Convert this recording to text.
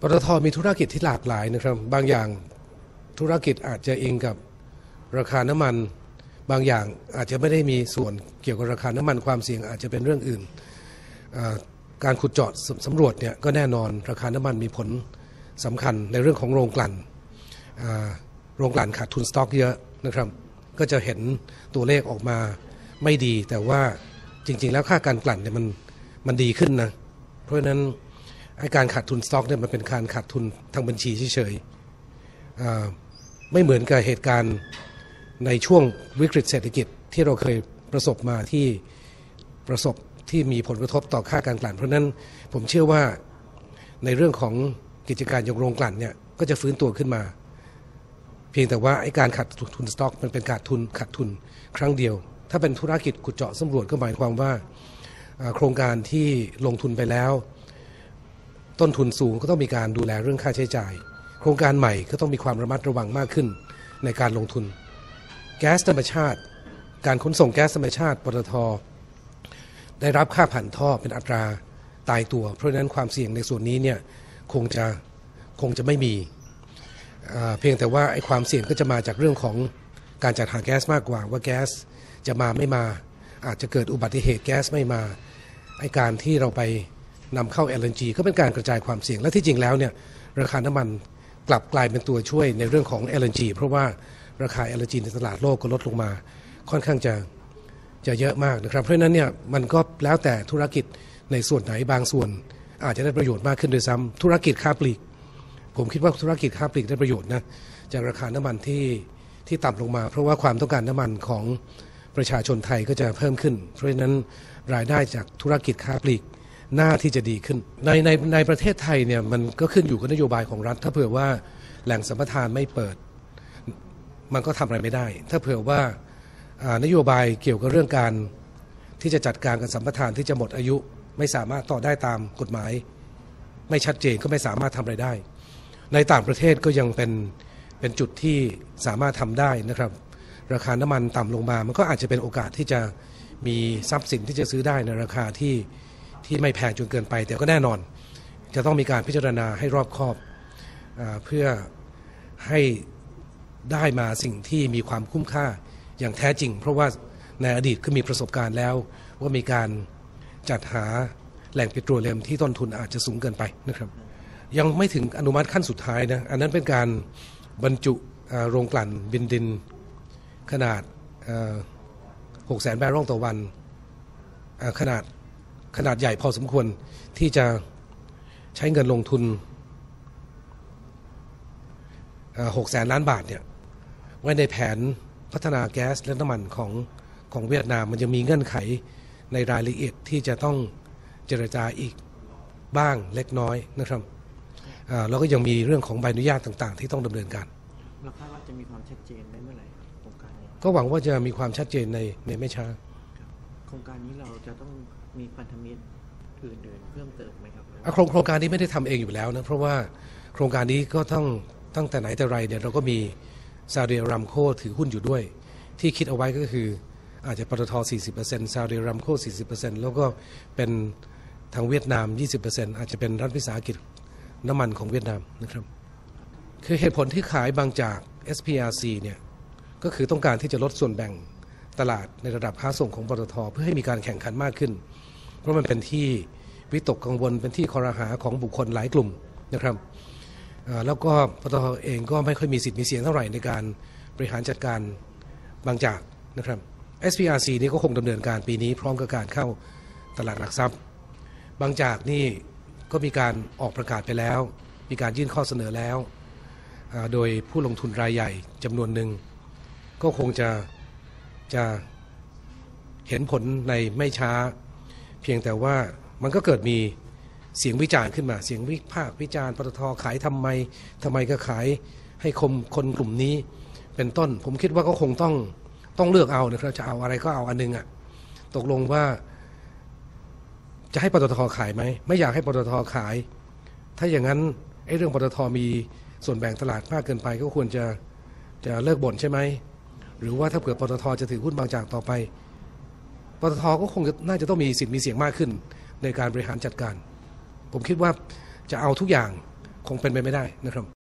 ปตทมีธุรกิจที่หลากหลายนะครับ บางอย่างธุรกิจอาจจะอิงกับราคาน้ำมัน บางอย่างอาจจะไม่ได้มีส่วนเกี่ยวกับราคาน้ำมันความเสี่ยงอาจจะเป็นเรื่องอื่น การขุดเจาะสำรวจเนี่ยก็แน่นอนราคาน้ำมันมีผลสำคัญในเรื่องของโรงกลั่นโรงกลั่นขาดทุนสต็อกเยอะนะครับ ก็จะเห็นตัวเลขออกมาไม่ดี แต่ว่าจริง ๆ แล้วค่าการกลั่นเนี่ยมันมันดีขึ้นนะเพราะฉะนั้น ไอการขาดทุนสต็อกเนี่ยมันเป็นการขาดทุนทางบัญชีเฉยๆไม่เหมือนกับเหตุการณ์ในช่วงวิกฤตเศรษฐกิจที่เราเคยประสบมาที่ประสบที่มีผลกระทบต่อค่าการกลั่น เพราะนั้นผมเชื่อว่าในเรื่องของกิจการยกโรงกลั่นเนี่ยก็จะฟื้นตัวขึ้นมา เพียงแต่ว่าไอ้การขาดทุนสต็อก มันเป็นขาดทุนขาดทุนครั้งเดียว ถ้าเป็นธุรกิจขุดเจาะสำรวจก็หมายความว่าโครงการที่ลงทุนไปแล้ว ต้นทุนสูงก็ต้องมีการดูแลเรื่องค่าใช้จ่าย โครงการใหม่ก็ต้องมีความระมัดระวังมากขึ้นในการลงทุน แก๊สธรรมชาติ การขนส่งแก๊สธรรมชาติปตทได้รับค่าผ่านท่อเป็นอัตราตายตัว เพราะฉะนั้นความเสี่ยงในส่วนนี้เนี่ยคงจะคงจะไม่มีเพียงแต่ว่าไอ้ความเสี่ยงก็จะมาจากเรื่องของการจัดหาแก๊สมากกว่าว่าแก๊สจะมาไม่มา อาจจะเกิดอุบัติเหตุแก๊สไม่มาไอ้การที่เราไป นำเข้า LNG ก็เป็นการกระจายความเสี่ยง และที่จริงแล้วเนี่ยราคาน้ำมันกลับกลายเป็นตัวช่วยในเรื่องของ LNG เพราะว่าราคา LNG ในตลาดโลกก็ลดลงมา ค่อนข้างจะจะเยอะมากนะครับ เพราะฉะนั้นเนี่ยมันก็แล้วแต่ธุรกิจในส่วนไหนบางส่วน อาจจะได้ประโยชน์มากขึ้นโดยซ้ำธุรกิจค้าปลีก ผมคิดว่าธุรกิจค้าปลีกได้ประโยชน์นะจากราคาน้ำมันที่ที่ต่ำลงมา เพราะว่าความต้องการน้ำมันของประชาชนไทยก็จะเพิ่มขึ้น เพราะฉะนั้นรายได้จากธุรกิจค้าปลีก หน้าที่จะดีขึ้น ในในในประเทศไทยเนี่ยมันก็ขึ้นอยู่กับนโยบายของรัฐ ถ้าเผื่อว่าแหล่งสัมปทานไม่เปิด มันก็ทำอะไรไม่ได้ ถ้าเผื่อว่านโยบายเกี่ยวกับเรื่องการที่จะจัดการกับสัมปทานที่จะหมดอายุ ไม่สามารถต่อได้ตามกฎหมาย ไม่ชัดเจนก็ไม่สามารถทำอะไรได้ ในต่างประเทศก็ยังเป็นเป็นจุดที่สามารถทำได้นะครับ ราคาน้ำมันต่ำลงมา มันก็อาจจะเป็นโอกาสที่จะมีทรัพย์สินที่จะซื้อได้ในราคาที่ ที่ไม่แพงจนเกินไป แต่ก็แน่นอน จะต้องมีการพิจารณาให้รอบคอบอเพื่อให้ได้มาสิ่งที่มีความคุ้มค่าอย่างแท้จริง เพราะว่าในอดีตก็มีประสบการณ์แล้ว ว่ามีการจัดหาแหล่งปิโตรเลียมที่ต้นทุนอาจจะสูงเกินไปนะครับ ยังไม่ถึงอนุมัติขั้นสุดท้ายนะอันนั้นเป็นการบรรจุโรงกลั่นบินดินขนาด6แสนแบรลต่อวันขนาด ขนาดใหญ่พอสมควรที่จะใช้เงินลงทุน6แสนล้านบาทเนี่ยไว้ในแผนพัฒนาแก๊สและน้ำมันของของเวียดนามมันจะมีเงื่อนไขในรายละเอียดที่จะต้องเจรจาอีกบ้างเล็กน้อยนะครับแล้วก็ยังมีเรื่องของใบอนุญาตต่าง ๆ ที่ต้องดำเนินการเราคาดว่าจะมีความชัดเจนได้เมื่อไหร่โครงการนี้ก็หวังว่าจะมีความชัดเจนในในไม่ช้าโครงการนี้เราจะต้อง มีพันธมิตรอื่นๆเพิ่มเติมไหมครับโครงโครงการนี้ไม่ได้ทำเองอยู่แล้วนะเพราะว่าโครงการนี้ก็ต้องตั้งแต่ไหนแต่ไรเนี่ยเราก็มีซาเดียรัมโคถือหุ้นอยู่ด้วย ที่คิดเอาไว้ก็คืออาจจะปตท 40%ซาเดียรัมโค 40%แล้วก็เป็นทางเวียดนาม 20%อาจจะเป็นรัฐวิสาหกิจน้ำมันของเวียดนามนะครับ คือเหตุผลที่ขายบางจาก SPRC เนี่ยก็คือต้องการที่จะลดส่วนแบ่งตลาดในระดับค้าส่งของปตท เพื่อให้มีการแข่งขันมากขึ้น ราะมันเป็นที่วิตกกังวลเป็นที่คอรหาของบุคคลหลายกลุ่มนะครับแล้วก็ปตทเองก็ไม่ค่อยมีสิทธิ์มีเสียงเท่าไหร่ในการบริหารจัดการบางจากนะครับ SPRC นี่ก็คงดำเนินการปีนี้พร้อมกับการเข้าตลาดหลักทรัพย์ บางจากนี่ก็มีการออกประกาศไปแล้ว มีการยื่นข้อเสนอแล้ว โดยผู้ลงทุนรายใหญ่จำนวนหนึ่ง ก็คงจะจะเห็นผลในไม่ช้า เพียงแต่ว่ามันก็เกิดมีเสียงวิจารณ์ขึ้นมา เสียงวิพากษ์วิจารณ์ปตทขายทำไมทำไมก็ขายให้คมคนกลุ่มนี้ เป็นต้น ผมคิดว่าก็คงต้องต้องเลือกเอานะครับจะเอาอะไรก็เอาอันนึงอะ่ะตกลงว่า จะให้ปตทขายไหมไม่อยากให้ปตทขาย ถ้าอย่างนั้นไอ้เรื่องปตทมีส่วนแบ่งตลาดมากเกินไป ก็ควรจะจะเลิกบ่นใช่ไหมหรือว่าถ้าเผื่อปตทจะถือหุ้นบางจากต่อไป ปตทก็คงน่าจะต้องมีสิทธิ์มีเสียงมากขึ้น ในการบริหารจัดการ ผมคิดว่าจะเอาทุกอย่างคงเป็นไปไม่ได้นะครับ